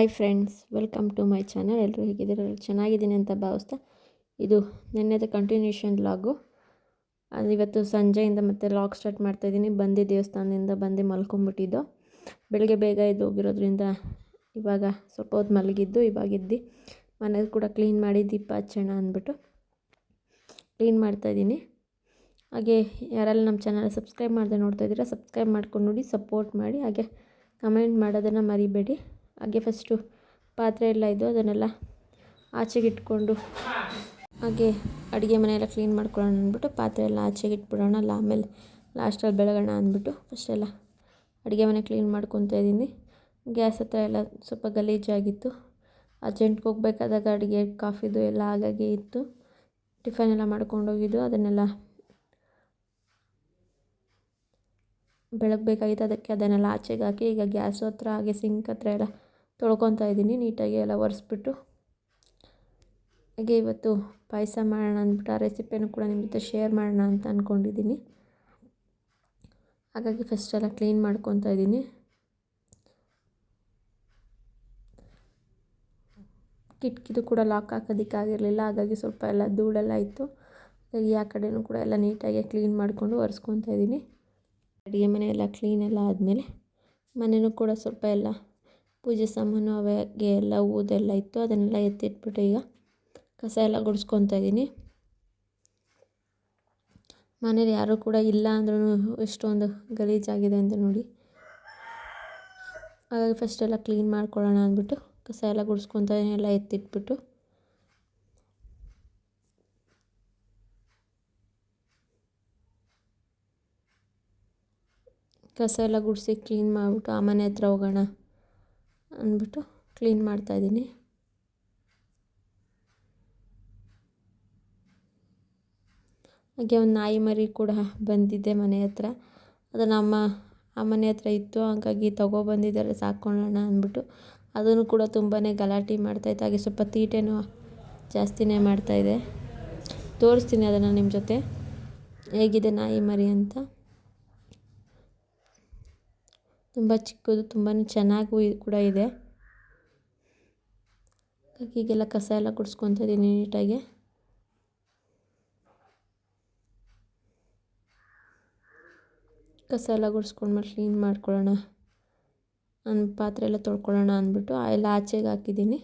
Hi friends, welcome to my channel. ಎಲ್ಲರೂ ಹೇಗಿದ್ದೀರ? ಚೆನ್ನಾಗಿದ್ದೀನಿ ಅಂತ ಭಾವಿಸ್ತಾ ಇದು ನಿನ್ನೆದು ಕಂಟಿನ್ಯೂಷನ್ ಲಾಗು. ಅದು ಇವತ್ತು ಸಂಜೆಯಿಂದ ಮತ್ತೆ ಲಾಗ್ ಸ್ಟಾರ್ಟ್ ಮಾಡ್ತಾಯಿದ್ದೀನಿ ಬಂದು ದೇವಸ್ಥಾನದಿಂದ ಬಂದು ಮಲ್ಕೊಂಬಿಟ್ಟಿದ್ದು. ಬೆಳಗ್ಗೆ ಬೇಗ ಎದ್ದು ಹೋಗಿರೋದ್ರಿಂದ ಇವಾಗ ಸ್ವಲ್ಪ ಹೊತ್ತು ಮಲಗಿದ್ದು ಇವಾಗಿದ್ದು ಮನೇಲಿ ಕೂಡ ಕ್ಲೀನ್ ಮಾಡಿ ದೀಪ ಹಚ್ಚೋಣ ಅಂದ್ಬಿಟ್ಟು ಕ್ಲೀನ್ ಮಾಡ್ತಾಯಿದ್ದೀನಿ ಹಾಗೆ ಯಾರೆಲ್ಲ ನಮ್ಮ ಚಾನಲ್ ಸಬ್ಸ್ಕ್ರೈಬ್ ಮಾಡದೆ ನೋಡ್ತಾ ಇದ್ದೀರಾ, ಸಬ್ಸ್ಕ್ರೈಬ್ ಮಾಡ್ಕೊಂಡು ನೋಡಿ, ಸಪೋರ್ಟ್ ಮಾಡಿ. ಹಾಗೆ ಕಮೆಂಟ್ ಮಾಡೋದನ್ನು ಮರಿಬೇಡಿ. ಹಾಗೆ ಫಸ್ಟು ಪಾತ್ರೆ ಎಲ್ಲ ಇದ್ದು ಅದನ್ನೆಲ್ಲ ಆಚೆಗೆ ಇಟ್ಕೊಂಡು ಹಾಗೆ ಅಡುಗೆ ಮನೆಯೆಲ್ಲ ಕ್ಲೀನ್ ಮಾಡ್ಕೊಳ್ಳೋಣ ಅಂದ್ಬಿಟ್ಟು ಪಾತ್ರೆ ಎಲ್ಲ ಆಚೆಗೆ ಇಟ್ಬಿಡೋಣ ಅಲ್ಲ, ಆಮೇಲೆ ಲಾಸ್ಟಲ್ಲಿ ಬೆಳಗೋಣ ಅಂದ್ಬಿಟ್ಟು ಫಸ್ಟೆಲ್ಲ ಅಡುಗೆ ಮನೆ ಕ್ಲೀನ್ ಮಾಡ್ಕೊತಾ ಇದ್ದೀನಿ. ಗ್ಯಾಸ್ ಹತ್ರ ಎಲ್ಲ ಸ್ವಲ್ಪ ಗಲೀಜಾಗಿತ್ತು. ಅರ್ಜೆಂಟ್ಗೆ ಹೋಗ್ಬೇಕಾದಾಗ ಅಡುಗೆ, ಕಾಫಿದು ಎಲ್ಲ ಹಾಗಾಗಿ ಇತ್ತು. ಟಿಫನ್ ಎಲ್ಲ ಮಾಡ್ಕೊಂಡೋಗಿದ್ದು, ಅದನ್ನೆಲ್ಲ ಬೆಳಗ್ಬೇಕಾಗಿತ್ತು. ಅದಕ್ಕೆ ಅದನ್ನೆಲ್ಲ ಆಚೆಗೆ ಹಾಕಿ ಈಗ ಗ್ಯಾಸ್ ಹತ್ರ ಹಾಗೆ ಸಿಂಕ್ ಹತ್ರ ಎಲ್ಲ ತೊಳ್ಕೊತಾ ಇದ್ದೀನಿ, ನೀಟಾಗಿ ಎಲ್ಲ ಒರೆಸ್ಬಿಟ್ಟು. ಹಾಗೆ ಇವತ್ತು ಪಾಯಸ ಮಾಡೋಣ ಅಂದ್ಬಿಟ್ಟು ಆ ರೆಸಿಪಿಯನ್ನು ಕೂಡ ನಿಮ್ಮ ಜೊತೆ ಶೇರ್ ಮಾಡೋಣ ಅಂತ ಅಂದ್ಕೊಂಡಿದ್ದೀನಿ ಹಾಗಾಗಿ ಫಸ್ಟ್ ಎಲ್ಲ ಕ್ಲೀನ್ ಮಾಡ್ಕೊತಾ ಇದ್ದೀನಿ. ಕಿಟಕಿದು ಕೂಡ ಲಾಕ್ ಹಾಕೋದಕ್ಕಾಗಿರಲಿಲ್ಲ ಹಾಗಾಗಿ ಸ್ವಲ್ಪ ಎಲ್ಲ ಧೂಳೆಲ್ಲ ಇತ್ತು. ಹಾಗಾಗಿ ಆ ಕಡೆಯೂ ಕೂಡ ಎಲ್ಲ ನೀಟಾಗಿ ಕ್ಲೀನ್ ಮಾಡಿಕೊಂಡು ಒರೆಸ್ಕೊತಾ ಇದ್ದೀನಿ. ಅಡುಗೆ ಮನೆ ಎಲ್ಲ ಕ್ಲೀನ್ ಎಲ್ಲ ಆದಮೇಲೆ ಮನೆಯೂ ಕೂಡ ಸ್ವಲ್ಪ ಎಲ್ಲ ಪೂಜೆ ಸಾಮಾನು ಅವಾಗೆ ಎಲ್ಲ, ಊದೆಲ್ಲ ಇತ್ತು. ಅದನ್ನೆಲ್ಲ ಎತ್ತಿಟ್ಬಿಟ್ಟು ಈಗ ಕಸ ಎಲ್ಲ ಗುಡಿಸ್ಕೊತಾ ಇದ್ದೀನಿ. ಮನೇಲಿ ಯಾರೂ ಕೂಡ ಇಲ್ಲ ಅಂದ್ರೂ ಎಷ್ಟೊಂದು ಗಲೀಜಾಗಿದೆ ಅಂತ ನೋಡಿ. ಹಾಗಾಗಿ ಫಸ್ಟ್ ಎಲ್ಲ ಕ್ಲೀನ್ ಮಾಡ್ಕೊಳ್ಳೋಣ ಅಂದ್ಬಿಟ್ಟು ಕಸ ಎಲ್ಲ ಗುಡಿಸ್ಕೊತ ಎಲ್ಲ ಎತ್ತಿಟ್ಬಿಟ್ಟು. ಕಸ ಎಲ್ಲ ಗುಡಿಸಿ ಕ್ಲೀನ್ ಮಾಡಿಬಿಟ್ಟು ಆ ಮನೆ ಹತ್ರ ಹೋಗೋಣ. ಅಂದ್ಬಿಟ್ಟು ಕ್ಲೀನ್ ಮಾಡ್ತಾಯಿದ್ದೀನಿ ಹಾಗೆ ಒಂದು ನಾಯಿ ಮರಿ ಕೂಡ ಬಂದಿದ್ದೆ ಮನೆ ಹತ್ರ. ಅದನ್ನು ಅಮ್ಮ, ಆ ಮನೆ ಹತ್ರ ಇತ್ತು, ಹಾಗಾಗಿ ತೊಗೊಬಂದಿದ್ದಾರೆ ಸಾಕ್ಕೊಳ್ಳೋಣ ಅಂದ್ಬಿಟ್ಟು. ಅದನ್ನು ಕೂಡ ತುಂಬಾ ಗಲಾಟೆ ಮಾಡ್ತಾಯಿತ್ತು ಹಾಗೆ ಸ್ವಲ್ಪ ತೀಟೆನೂ ಜಾಸ್ತಿನೇ ಮಾಡ್ತಾಯಿದೆ ತೋರಿಸ್ತೀನಿ ಅದನ್ನು ನಿಮ್ಮ ಜೊತೆ. ಹೇಗಿದೆ ನಾಯಿ ಮರಿ ಅಂತ. ತುಂಬ ಚಿಕ್ಕದು ತುಂಬಾ ಚೆನ್ನಾಗೂ ಕೂಡ ಇದೆ. ಹೀಗೆಲ್ಲ ಕಸ ಎಲ್ಲ ಗುಡಿಸ್ಕೊತಾ ಇದ್ದೀನಿ ನೀಟಾಗಿ. ಕಸ ಎಲ್ಲ ಗುಡಿಸ್ಕೊಂಡ್ಮೇಲೆ ಕ್ಲೀನ್ ಮಾಡ್ಕೊಳ್ಳೋಣ. ನನ್ನ ಪಾತ್ರೆ ಎಲ್ಲ ತೊಳ್ಕೊಳ್ಳೋಣ ಅಂದ್ಬಿಟ್ಟು ಎಲ್ಲ ಆಚೆಗೆ ಹಾಕಿದ್ದೀನಿ.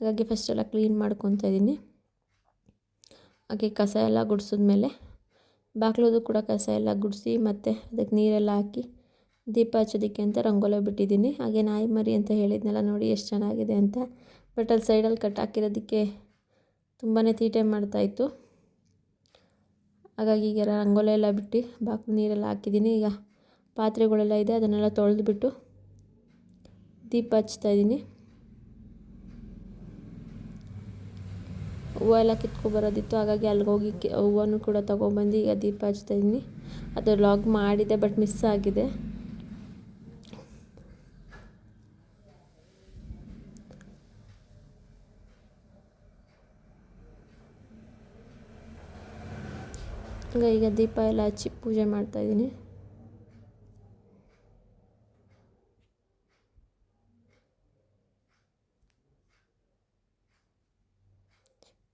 ಹಾಗಾಗಿ ಫಸ್ಟ್ ಎಲ್ಲ ಕ್ಲೀನ್ ಮಾಡ್ಕೊತಾ ಇದ್ದೀನಿ ಹಾಗೆ ಕಸ ಎಲ್ಲ ಗುಡಿಸಿದ್ಮೇಲೆ ಬಾಗ್ಲದು ಕೂಡ ಕಸ ಎಲ್ಲ ಗುಡಿಸಿ ಮತ್ತು ಅದಕ್ಕೆ ನೀರೆಲ್ಲ ಹಾಕಿ ದೀಪ ಹಚ್ಚೋದಕ್ಕೆ ಅಂತ ರಂಗೋಲೆ ಬಿಟ್ಟಿದ್ದೀನಿ. ಹಾಗೆ ನಾಯಿ ಮರಿ ಅಂತ ಹೇಳಿದ್ನಲ್ಲ ನೋಡಿ ಎಷ್ಟು ಚೆನ್ನಾಗಿದೆ ಅಂತ. ಬಟ್ ಅಲ್ಲಿ ಸೈಡಲ್ಲಿ ಕಟ್ ಹಾಕಿರೋದಕ್ಕೆ ತುಂಬಾ ತೀಟೆ ಮಾಡ್ತಾಯಿತ್ತು ಹಾಗಾಗಿ ಈಗ ರಂಗೋಲೆ ಎಲ್ಲ ಬಿಟ್ಟು ಬಾಕ್ ನೀರೆಲ್ಲ ಹಾಕಿದ್ದೀನಿ. ಈಗ ಪಾತ್ರೆಗಳೆಲ್ಲ ಇದೆ, ಅದನ್ನೆಲ್ಲ ತೊಳೆದುಬಿಟ್ಟು ದೀಪ ಹಚ್ತಾಯಿದ್ದೀನಿ ಹೂವು ಎಲ್ಲ ಕಿತ್ಕೊಬರೋದಿತ್ತು ಹಾಗಾಗಿ ಅಲ್ಲಿಗೆ ಹೋಗಿ ಹೂವನ್ನು ಕೂಡ ತೊಗೊಂಬಂದು ಈಗ ದೀಪ ಹಚ್ತಾಯಿದ್ದೀನಿ ಅದು ಲಾಗ್ ಮಾಡಿದೆ ಬಟ್ ಮಿಸ್ ಆಗಿದೆ. ಈಗ ದೀಪ ಎಲ್ಲ ಹಚ್ಚಿ ಪೂಜೆ ಮಾಡ್ತಾಯಿದ್ದೀನಿ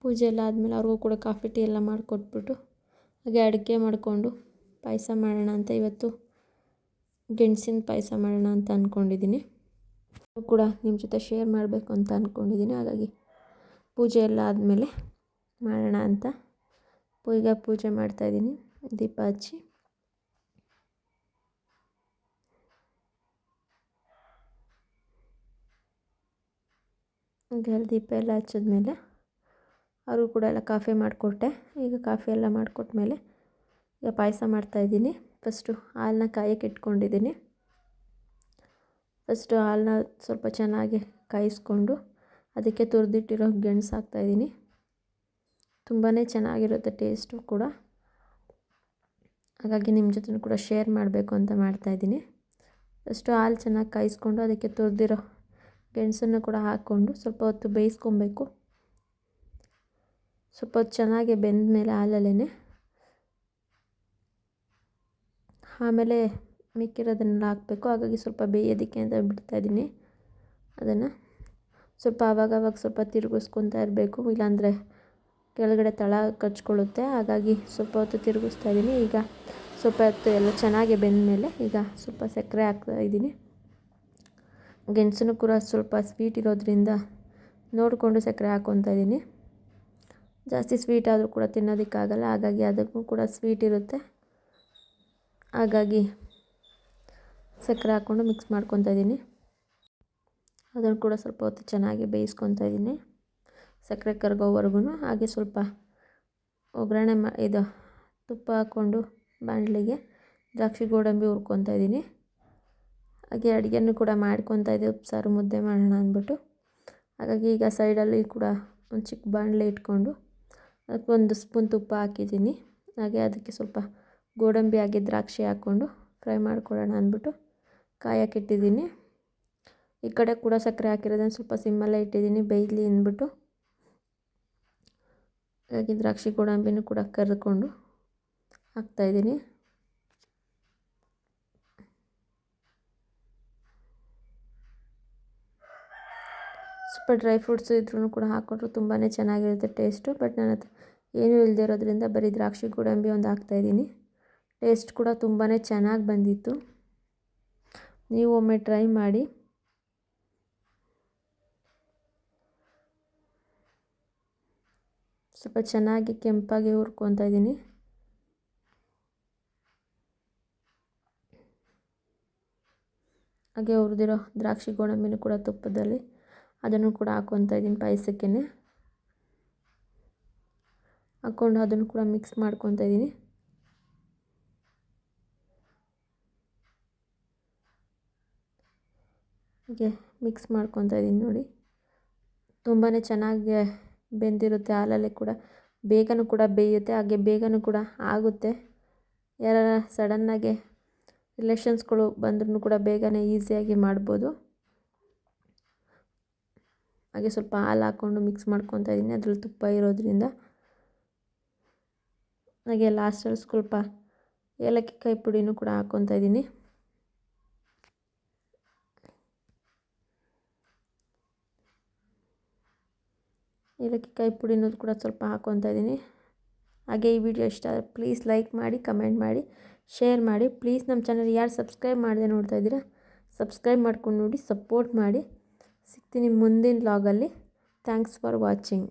ಪೂಜೆ ಎಲ್ಲ ಆದಮೇಲೆ ಅವ್ರಿಗೂ ಕೂಡ ಕಾಫಿ, ಟೀ ಎಲ್ಲ ಮಾಡಿಕೊಟ್ಬಿಟ್ಟು ಹಾಗೆ ಅಡುಗೆ ಮಾಡಿಕೊಂಡು ಪಾಯಸ ಮಾಡೋಣ ಅಂತ ಇವತ್ತು ಗೆಣಸಿನ ಪಾಯಸ ಮಾಡೋಣ ಅಂತ ಅಂದ್ಕೊಂಡಿದ್ದೀನಿ ಕೂಡ ನಿಮ್ಮ ಜೊತೆ ಶೇರ್ ಮಾಡಬೇಕು ಅಂತ ಅಂದ್ಕೊಂಡಿದ್ದೀನಿ ಹಾಗಾಗಿ ಪೂಜೆ ಎಲ್ಲ ಆದಮೇಲೆ ಮಾಡೋಣ ಅಂತ ಈಗ ಪೂಜೆ ಮಾಡ್ತಾಯಿದ್ದೀನಿ ದೀಪ ಹಚ್ಚಿ. ಈಗ ದೀಪ ಎಲ್ಲ ಹಚ್ಚಿದ್ಮೇಲೆ ಅವ್ರಿಗೂ ಕೂಡ ಎಲ್ಲ ಕಾಫಿ ಮಾಡಿಕೊಟ್ಟೆ. ಈಗ ಕಾಫಿ ಎಲ್ಲ ಮಾಡಿಕೊಟ್ಮೇಲೆ ಈಗ ಪಾಯಸ ಮಾಡ್ತಾಯಿದ್ದೀನಿ ಫಸ್ಟು ಹಾಲನ್ನ ಕಾಯಕ್ಕೆ ಇಟ್ಕೊಂಡಿದ್ದೀನಿ. ಫಸ್ಟು ಹಾಲನ್ನ ಸ್ವಲ್ಪ ಚೆನ್ನಾಗಿ ಕಾಯಿಸ್ಕೊಂಡು ಅದಕ್ಕೆ ತುರಿದಿಟ್ಟಿರೋ ಗೆಣಸು ಹಾಕ್ತಾಯಿದ್ದೀನಿ ತುಂಬಾ ಚೆನ್ನಾಗಿರುತ್ತೆ ಟೇಸ್ಟು ಕೂಡ. ಹಾಗಾಗಿ ನಿಮ್ಮ ಜೊತೆ ಕೂಡ ಶೇರ್ ಮಾಡಬೇಕು ಅಂತ ಮಾಡ್ತಾಯಿದ್ದೀನಿ ಫಸ್ಟು ಹಾಲು ಚೆನ್ನಾಗಿ ಕಾಯಿಸ್ಕೊಂಡು ಅದಕ್ಕೆ ತುರಿದಿರೋ ಗೆಣಸನ್ನು ಕೂಡ ಹಾಕ್ಕೊಂಡು ಸ್ವಲ್ಪ ಹೊತ್ತು ಬೇಯಿಸ್ಕೊಬೇಕು. ಸ್ವಲ್ಪ ಹೊತ್ತು ಚೆನ್ನಾಗಿ ಬೆಂದ ಮೇಲೆ ಹಾಲಲ್ಲೇ ಆಮೇಲೆ ಮಿಕ್ಕಿರೋದನ್ನೆಲ್ಲ ಹಾಕಬೇಕು. ಹಾಗಾಗಿ ಸ್ವಲ್ಪ ಬೇಯೋದಕ್ಕೆ ಅಂತ ಬಿಡ್ತಾಯಿದ್ದೀನಿ ಅದನ್ನು. ಸ್ವಲ್ಪ ಆವಾಗವಾಗ ಸ್ವಲ್ಪ ತಿರುಗಿಸ್ಕೊತಾ ಇರಬೇಕು. ಇಲ್ಲಾಂದರೆ ಕೆಳಗಡೆ ತಳ ಕಚ್ಕೊಳ್ಳುತ್ತೆ. ಹಾಗಾಗಿ ಸ್ವಲ್ಪ ಹೊತ್ತು ತಿರುಗಿಸ್ತಾ ಇದ್ದೀನಿ ಈಗ ಸ್ವಲ್ಪ ಹೊತ್ತು ಎಲ್ಲ ಚೆನ್ನಾಗಿ ಬೆಂದ ಮೇಲೆ ಈಗ ಸ್ವಲ್ಪ ಸಕ್ಕರೆ ಹಾಕ್ತಾ ಇದ್ದೀನಿ ಗೆಣಸನ್ನು ಕೂಡ ಸ್ವಲ್ಪ ಸ್ವೀಟ್ ಇರೋದ್ರಿಂದ ನೋಡಿಕೊಂಡು ಸಕ್ಕರೆ ಹಾಕ್ಕೊತಾ ಇದ್ದೀನಿ ಜಾಸ್ತಿ ಸ್ವೀಟ್ ಆದರೂ ಕೂಡ ತಿನ್ನೋದಕ್ಕಾಗಲ್ಲ. ಹಾಗಾಗಿ ಅದಕ್ಕೂ ಕೂಡ ಸ್ವೀಟ್ ಇರುತ್ತೆ. ಹಾಗಾಗಿ ಸಕ್ಕರೆ ಹಾಕ್ಕೊಂಡು ಮಿಕ್ಸ್ ಮಾಡ್ಕೊತಾ ಇದ್ದೀನಿ ಅದನ್ನು ಕೂಡ ಸ್ವಲ್ಪ ಹೊತ್ತು ಚೆನ್ನಾಗಿ ಬೇಯಿಸ್ಕೊತಾ ಇದ್ದೀನಿ ಸಕ್ಕರೆ ಕರಗೋವರೆಗೂ ಹಾಗೆ ಸ್ವಲ್ಪ ಒಗ್ಗರಣೆ ಮಾ ಇದು ತುಪ್ಪ ಹಾಕ್ಕೊಂಡು ಬಾಣಲಿಗೆ ದ್ರಾಕ್ಷಿ ಗೋಡಂಬಿ ಹುರ್ಕೊತಾ ಇದ್ದೀನಿ. ಹಾಗೆ ಅಡುಗೆನೂ ಕೂಡ ಮಾಡ್ಕೊತಾ ಇದ್ದೆ. ಉಪ್ಸಾರು ಮುದ್ದೆ ಮಾಡೋಣ ಅಂದ್ಬಿಟ್ಟು. ಹಾಗಾಗಿ ಈಗ ಸೈಡಲ್ಲಿ ಕೂಡ ಒಂದು ಚಿಕ್ಕ ಬಾಣಲೆ ಇಟ್ಕೊಂಡು ಅದಕ್ಕೆ ಒಂದು ಸ್ಪೂನ್ ತುಪ್ಪ ಹಾಕಿದ್ದೀನಿ. ಹಾಗೆ ಅದಕ್ಕೆ ಸ್ವಲ್ಪ ಗೋಡಂಬಿ ಹಾಗೆ ದ್ರಾಕ್ಷಿ ಹಾಕ್ಕೊಂಡು ಫ್ರೈ ಮಾಡ್ಕೊಳ್ಳೋಣ ಅಂದ್ಬಿಟ್ಟು ಕಾಯಕ್ಕಿಟ್ಟಿದ್ದೀನಿ ಈ ಕಡೆ ಕೂಡ ಸಕ್ಕರೆ ಹಾಕಿರೋದನ್ನು ಸ್ವಲ್ಪ ಸಿಮ್ಮಲ್ಲೇ ಇಟ್ಟಿದ್ದೀನಿ, ಬೇಯಲಿ ಅಂದ್ಬಿಟ್ಟು. ಹಾಗಾಗಿ ದ್ರಾಕ್ಷಿ ಗೋಡಂಬಿನೂ ಕೂಡ ಕರೆದುಕೊಂಡು ಹಾಕ್ತಾಯಿದ್ದೀನಿ ಸ್ವಲ್ಪ ಡ್ರೈ ಫ್ರೂಟ್ಸ್ ಇದ್ರೂ ಕೂಡ ಹಾಕೊಂಡ್ರು ತುಂಬಾ ಚೆನ್ನಾಗಿರುತ್ತೆ ಟೇಸ್ಟು, ಬಟ್ ನನ್ನ ಹತ್ರ ಏನೂ ಇಲ್ಲದೆ ಇರೋದ್ರಿಂದ ಬರೀ ದ್ರಾಕ್ಷಿ ಗೋಡಂಬಿ ಒಂದು ಹಾಕ್ತಾಯಿದ್ದೀನಿ ಟೇಸ್ಟ್ ಕೂಡ ತುಂಬಾ ಚೆನ್ನಾಗಿ ಬಂದಿತ್ತು. ನೀವು ಒಮ್ಮೆ ಟ್ರೈ ಮಾಡಿ. ಸ್ವಲ್ಪ ಚೆನ್ನಾಗಿ ಕೆಂಪಾಗಿ ಹುರ್ಕೊತಾ ಇದ್ದೀನಿ. ಹಾಗೆ ಹುರಿದಿರೋ ದ್ರಾಕ್ಷಿ ಗೋಡಂಬಿನೂ ಕೂಡ ತುಪ್ಪದಲ್ಲಿ ಅದನ್ನು ಕೂಡ ಹಾಕ್ಕೊತಾ ಇದ್ದೀನಿ ಪಾಯಸಕ್ಕೆ ಹಾಕ್ಕೊಂಡು ಅದನ್ನು ಕೂಡ ಮಿಕ್ಸ್ ಮಾಡ್ಕೊತಾ ಇದ್ದೀನಿ. ಹೀಗೆ ಮಿಕ್ಸ್ ಮಾಡ್ಕೊತಾ ಇದ್ದೀನಿ ನೋಡಿ. ತುಂಬಾ ಚೆನ್ನಾಗಿ ಬೆಂದಿರುತ್ತೆ, ಹಾಲಲ್ಲಿ ಕೂಡ. ಬೇಗನೂ ಕೂಡ ಬೇಯುತ್ತೆ, ಹಾಗೆ ಬೇಗನೂ ಕೂಡ ಆಗುತ್ತೆ. ಯಾರು ಸಡನ್ನಾಗೆ ರಿಲೇಷನ್ಸ್ಗಳು ಬಂದ್ರೂ ಕೂಡ ಬೇಗನೆ ಈಸಿಯಾಗಿ ಮಾಡ್ಬೋದು. ಹಾಗೆ ಸ್ವಲ್ಪ ಹಾಲು ಹಾಕ್ಕೊಂಡು ಮಿಕ್ಸ್ ಮಾಡ್ಕೊತಾ ಇದ್ದೀನಿ, ಅದ್ರಲ್ಲಿ ತುಪ್ಪ ಇರೋದ್ರಿಂದ. ಹಾಗೆ ಲಾಸ್ಟಲ್ಲಿ ಸ್ವಲ್ಪ ಏಲಕ್ಕಿ ಕಾಯಿ ಪುಡಿನೂ ಕೂಡ ಹಾಕ್ಕೊತಾ ಇದ್ದೀನಿ. ಏಲಕ್ಕಿ ಕಾಯಿ ಪುಡಿನೂ ಕೂಡ ಸ್ವಲ್ಪ ಹಾಕ್ಕೊತಾ ಇದ್ದೀನಿ. ಹಾಗೆ ಈ ವಿಡಿಯೋ ಇಷ್ಟ ಪ್ಲೀಸ್ ಲೈಕ್ ಮಾಡಿ ಕಮೆಂಟ್ ಮಾಡಿ ಶೇರ್ ಮಾಡಿ. ಪ್ಲೀಸ್ ನಮ್ಮ ಚಾನಲ್ ಯಾರು ಸಬ್ಸ್ಕ್ರೈಬ್ ಮಾಡದೆ ನೋಡ್ತಾ ಇದ್ದೀರಾ ಸಬ್ಸ್ಕ್ರೈಬ್ ಮಾಡ್ಕೊಂಡು ನೋಡಿ ಸಪೋರ್ಟ್ ಮಾಡಿ. ಸಿಗ್ತೀನಿ ಮುಂದಿನ ಲಾಗಲ್ಲಿ ಥ್ಯಾಂಕ್ಸ್ ಫಾರ್ ವಾಚಿಂಗ್